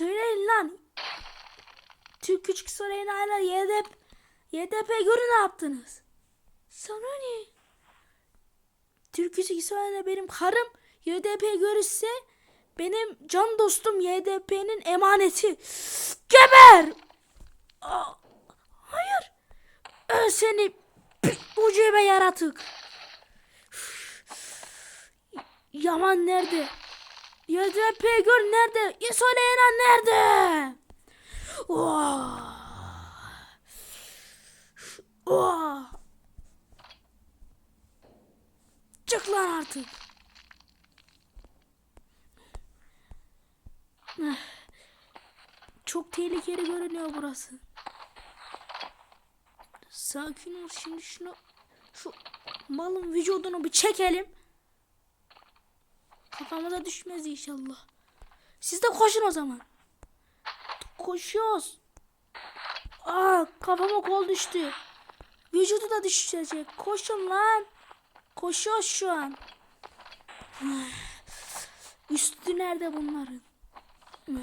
Söyleyin lan. Türk küçük söyleyin hala YDP, YDP göre ne yaptınız? Sana ne? Türk küçük söyleyin benim karım YDP görürse benim can dostum YDP'nin emaneti. Geber! Hayır. Öl seni ucube yaratık. Yaman nerede? YDP gör nerede? İsoleyena nerede? Oh. Oh. Çık lan artık. Çok tehlikeli görünüyor burası. Sakin ol şimdi şunu şu malın vücudunu bir çekelim. Kafamıza düşmez inşallah. Siz de koşun o zaman. Koşuyoruz. Aa kafama kol düştü. Vücudu da düşecek. Koşun lan. Koşuyoruz şu an. Üstü nerede bunların?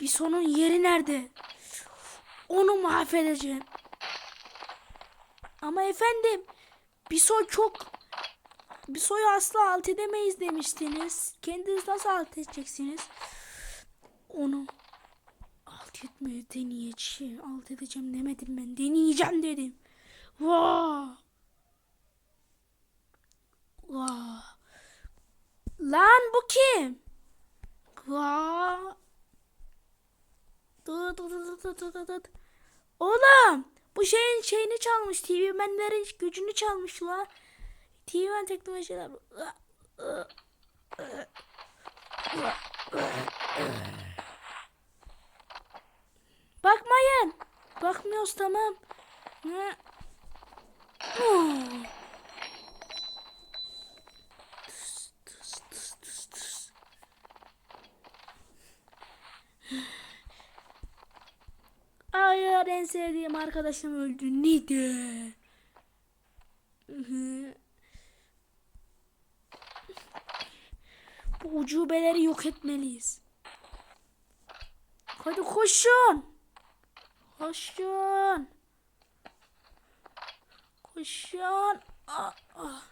Bir sonun yeri nerede? Onu mahvedeceğim. Ama efendim bir soy çok bir soyu asla alt edemeyiz demiştiniz. Kendiniz nasıl alt edeceksiniz? Onu alt etmeye deneyeceğim. Alt edeceğim demedim ben. Deneyeceğim dedim. Vaa. Vaa. Lan bu kim? Vaa. Oğlum bu şeyin şeyini çalmış TV menlerin gücünü çalmış la. TV men teknolojiler. Bakmayın. Bakmıyoruz tamam. Ne? Hayır en sevdiğim arkadaşım öldü. Neydi? Bu ucubeleri yok etmeliyiz. Hadi koşun. Koşun. Koşun. Ah, ah.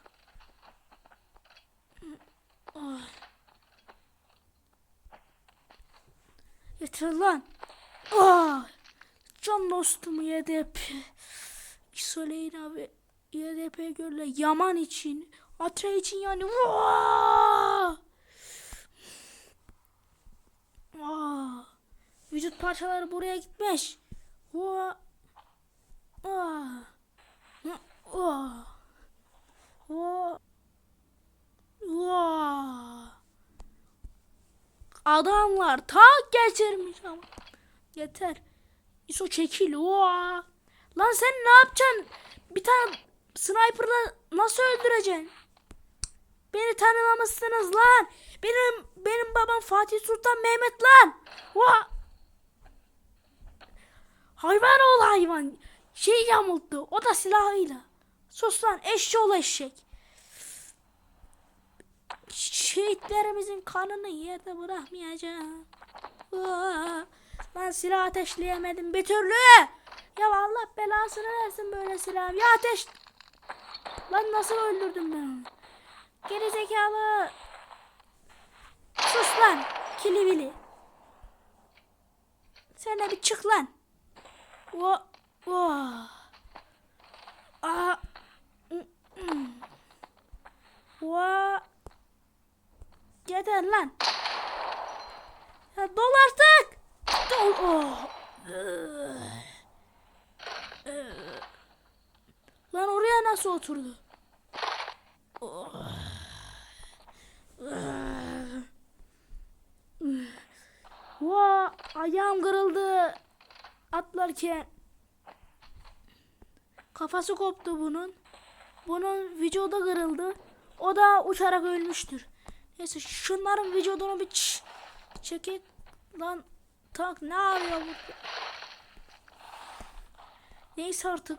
Ah. Yeter lan. Ah. Can dostum YDP. İsoleyin abi. YDP göre Yaman için. Atre için yani. Vaa! Vaa! Vücut parçaları buraya gitmiş. Vaa! Vaa! Vaa! Vaa! Vaa! Adamlar tak geçirmiş ama. Yeter. İso çekil. Oha. Lan sen ne yapacaksın? Bir tane sniperla nasıl öldüreceksin? Beni tanımamışsınız lan. Benim benim babam Fatih Sultan Mehmet lan. Oha. Hayvan ol hayvan. Şey yamulttu. O da silahıyla. Sus lan eşşoğlu eşek. Şehitlerimizin kanını yerde bırakmayacağım. Oha. Lan silah ateşleyemedim bir türlü. Ya Allah belasını versin böyle silah. Ya ateş. Lan nasıl öldürdüm ben onu? Geri zekalı. Sus lan. Kilivili. Sen de bir çık lan. O, o. Aa. O. Yeter lan. Ya dol artık. Dol. Oh. Lan oraya nasıl oturdu? Oh. Vaa ayağım kırıldı atlarken. Kafası koptu bunun. Bunun vücudu kırıldı. O da uçarak ölmüştür. Neyse şunların vücudunu bir ç- çekip lan tak ne yapıyor bu? Neyse artık.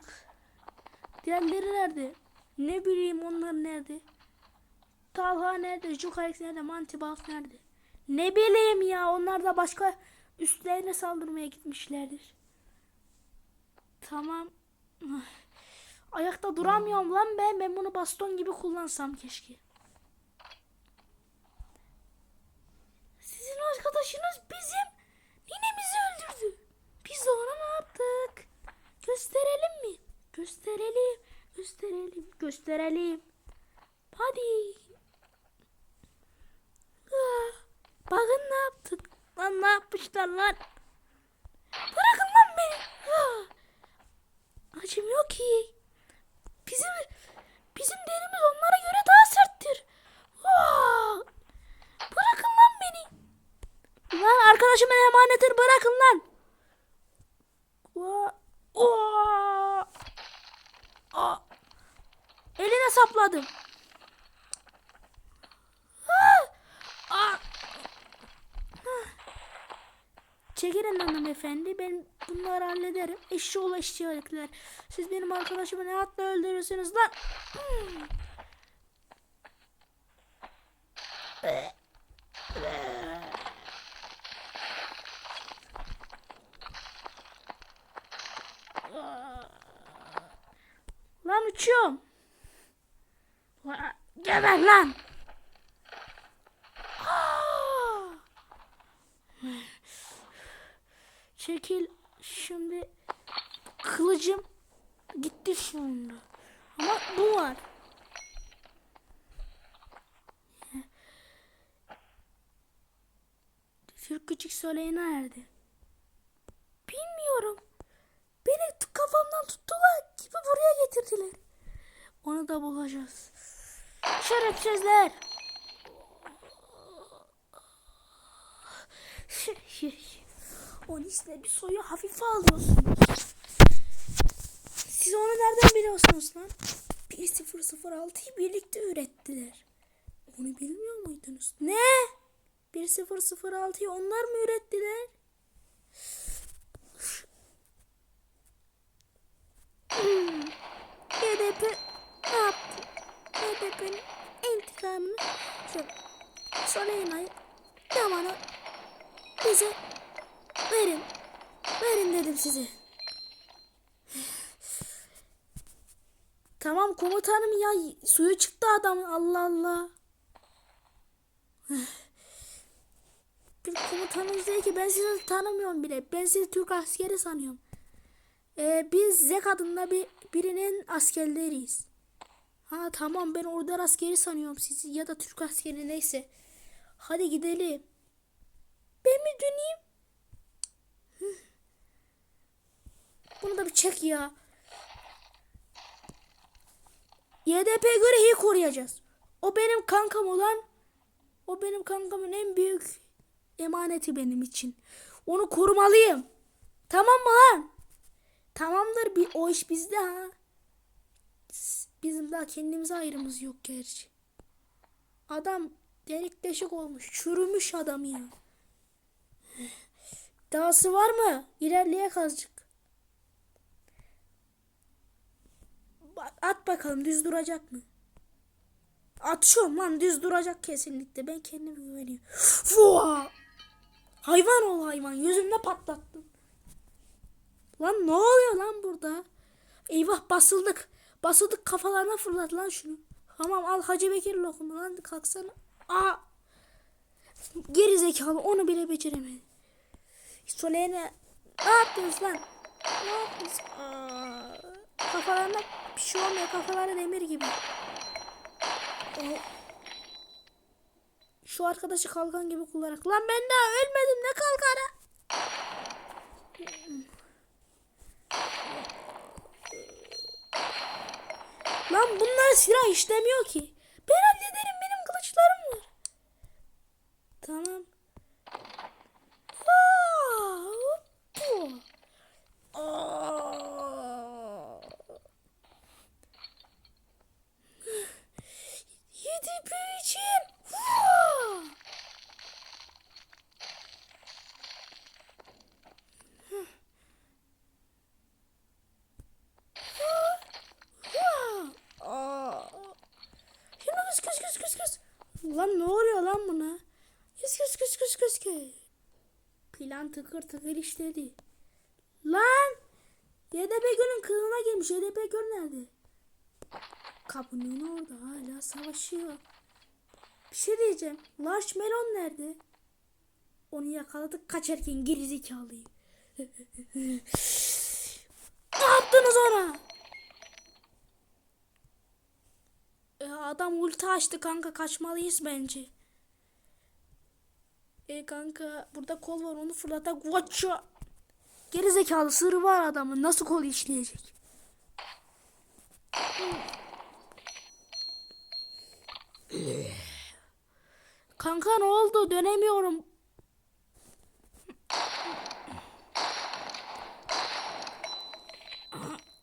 Diğerleri nerede? Ne bileyim onlar nerede? Talha nerede? Jukarex nerede? Mantibas nerede? Ne bileyim ya. Onlar da başka üstlerine saldırmaya gitmişlerdir. Tamam. Ayakta duramıyorum lan ben. Ben bunu baston gibi kullansam keşke. Sizin arkadaşınız bizim ninemizi öldürdü. Biz de ona ne yaptık? Gösterelim mi? Gösterelim. Gösterelim. Hadi. Ah, Bakın ne yaptık. Lan ne yapmışlar lan? Bırakın lan beni. Ah. Acımıyor ki. Bizim bizim derimiz onlara göre daha serttir. Ah. Bırakın lan beni. Lan arkadaşımın emanetini bırakın lan. Vaa. Eline sapladım. Ah. Ah. Çekilin hanımefendi. Ben bunları hallederim. Eşşoğlu eşşoğlular. Siz benim arkadaşımı ne hatla öldürürsünüz lan? Hmm. Lan uçuyorum. Geber lan. Çekil şimdi kılıcım gitti anda. Ama bu var. Türk küçük söyleyin nerede? Bilmiyorum. Beni kafamdan tuttular gibi buraya getirdiler. Onu da bulacağız. Şerefsizler. Onis'le bir soyu hafife alıyorsunuz. Siz onu nereden biliyorsunuz lan? 1006'yı birlikte ürettiler. Onu bilmiyor muydunuz? Ne? 1006'yı onlar mı ürettiler? Hmm. BDP ne yaptı? BDP'nin intikamını şu Soleyna'yı Yaman'a bize verin. Verin dedim size. Tamam komutanım ya suyu çıktı adamın Allah Allah. Bir komutanımız değil ki ben sizi tanımıyorum bile. Ben sizi Türk askeri sanıyorum. Ee, biz Zek adında bir birinin askerleriyiz. Ha tamam ben orada askeri sanıyorum sizi ya da Türk askeri neyse. Hadi gidelim. Ben mi döneyim? Bunu da bir çek ya. YDP göre iyi koruyacağız. O benim kankam olan o benim kankamın en büyük emaneti benim için. Onu korumalıyım. Tamam mı lan? Tamamdır bir o iş bizde ha. Bizim daha kendimize ayrımız yok gerçi. Adam delik deşik olmuş. Çürümüş adam ya. Dahası var mı? İlerleyek azıcık. Bak, At bakalım düz duracak mı? Atıyorum lan düz duracak kesinlikle. Ben kendime güveniyorum. Fua! Hayvan ol hayvan. Yüzümde patlattın. Lan ne oluyor lan burada? Eyvah basıldık. Basıldık kafalarına fırlat lan şunu. Tamam al Hacı Bekir lokumu lan kalksana. Aa! Geri zekalı onu bile beceremedi. Solene ne yaptınız lan? Ne yaptınız? Aa, kafalarına bir şey olmuyor. Kafaları demir gibi. O- Şu arkadaşı kalkan gibi kullanarak. Lan ben daha ölmedim ne kalkanı? Lan bunlar silah işlemiyor ki. Ben hallederim benim kılıçlarım var. Tamam. Aa, hoppu. Aa. Yedi büyücüm. Vaa. Vaa. Aa. Şimdi biz küs küs küs küs. Lan ne oluyor lan buna? Küs küs küs küs küs küs. Plan tıkır tıkır işledi. Lan! YDP Göl'ün kılığına girmiş. YDP Göl nerede? Kapının orada hala savaşıyor. Bir şey diyeceğim. Large Melon nerede? Onu yakaladık kaçarken gerizekalıyı. ne yaptınız ona? E, adam ulti açtı kanka kaçmalıyız bence. E kanka burada kol var onu fırlatak. Watcha. Gerizekalı sırrı var adamın. Nasıl kol işleyecek? Kanka ne oldu? Dönemiyorum.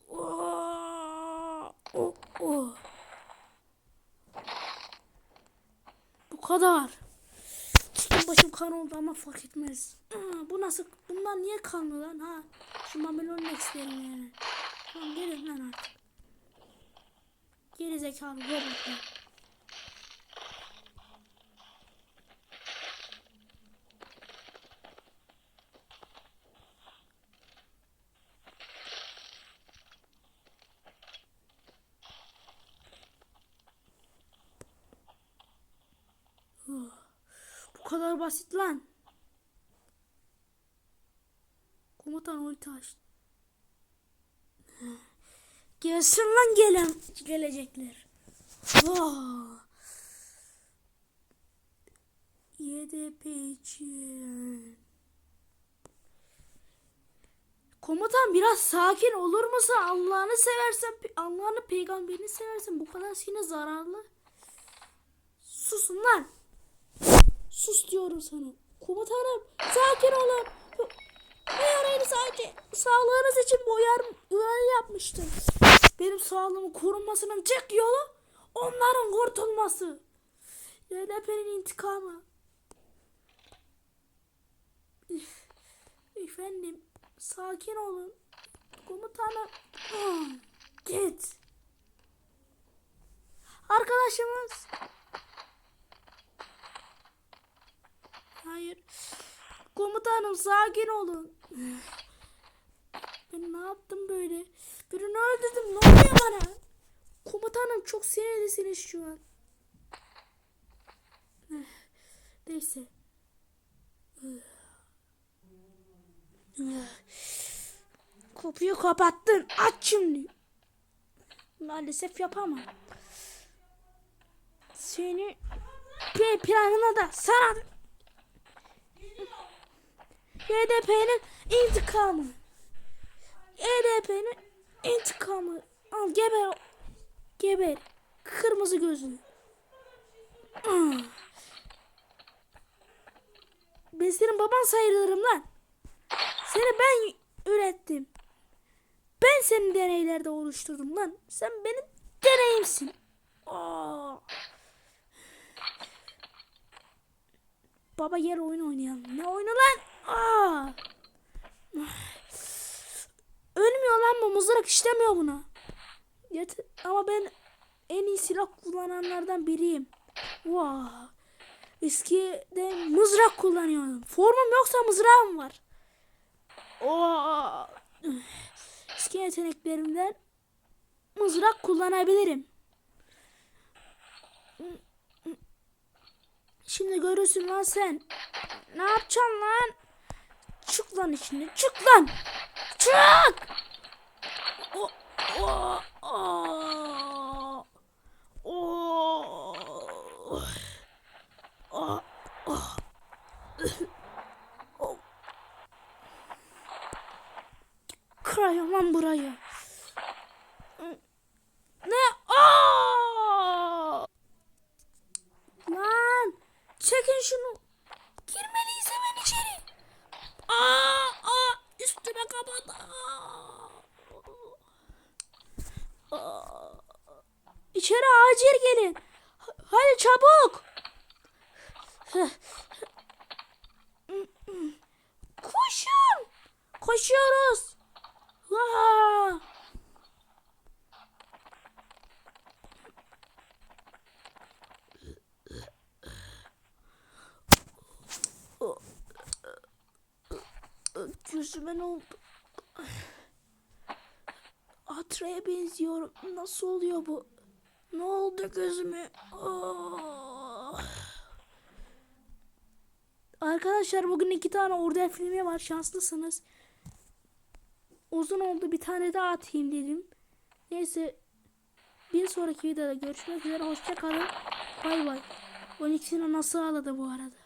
Oh, oh, oh. Bu kadar. Çıkın başım kan oldu ama fark etmez. Bu nasıl? Bunlar niye kanlı lan ha? Şu mamelon isterim yani. Tamam gelin lan artık. Geri zekalı robotlar. Bu kadar basit lan. Komutan ulti açtı. Gelsin lan gelen gelecekler. Vah. YDP için. Komutan biraz sakin olur musun? Allah'ını seversen, Allah'ını peygamberini seversen bu kadar sine zararlı. Susun lan. Sus diyorum sana. Komutanım sakin olun. Uyarayım sadece. Sağlığınız için bu uyar, uyarı yapmıştım. Benim sağlığımın korunmasının tek yolu onların kurtulması. YDP'nin intikamı. Efendim sakin olun. Komutanım. Ah, Git. Arkadaşımız Hayır. Komutanım sakin olun. Ben ne yaptım böyle? Birini öldürdüm. Ne oluyor bana? Komutanım çok sinirlisiniz şu an. Neyse. Kapıyı kapattın. Aç şimdi. Maalesef yapamam. Seni planına da sana da YDP'nin intikamı. YDP'nin intikamı. Al geber. Geber. Kırmızı gözlü. Ah. Ben senin baban sayılırım lan. Seni ben ürettim. Ben seni deneylerde oluşturdum lan. Sen benim deneyimsin. Aa. Baba gel oyun oynayalım. Ne oyunu lan? Aa. Mızrak işlemiyor buna. Yeter. Ama ben en iyi silah kullananlardan biriyim. Vay. Eskide mızrak kullanıyordum. Formum yoksa mızrağım var. Oo. Eski yeteneklerimden mızrak kullanabilirim. Şimdi görürsün lan sen. Ne yapacaksın lan? Çık lan içine. Çık lan. Çık. O, o, o, o, o, o. O. Kırayım lan burayı. İçeri acil gelin. Hadi çabuk. Koşun. Koşuyoruz. Aa. Gözüme ne oldu? Atraya benziyorum. Nasıl oluyor bu? Ne oldu gözüme? Oh. Arkadaşlar bugün iki tane orada filmi var. Şanslısınız. Uzun oldu. Bir tane daha atayım dedim. Neyse. Bir sonraki videoda görüşmek üzere. Hoşça kalın. Bay bay. 12'sini nasıl ağladı bu arada?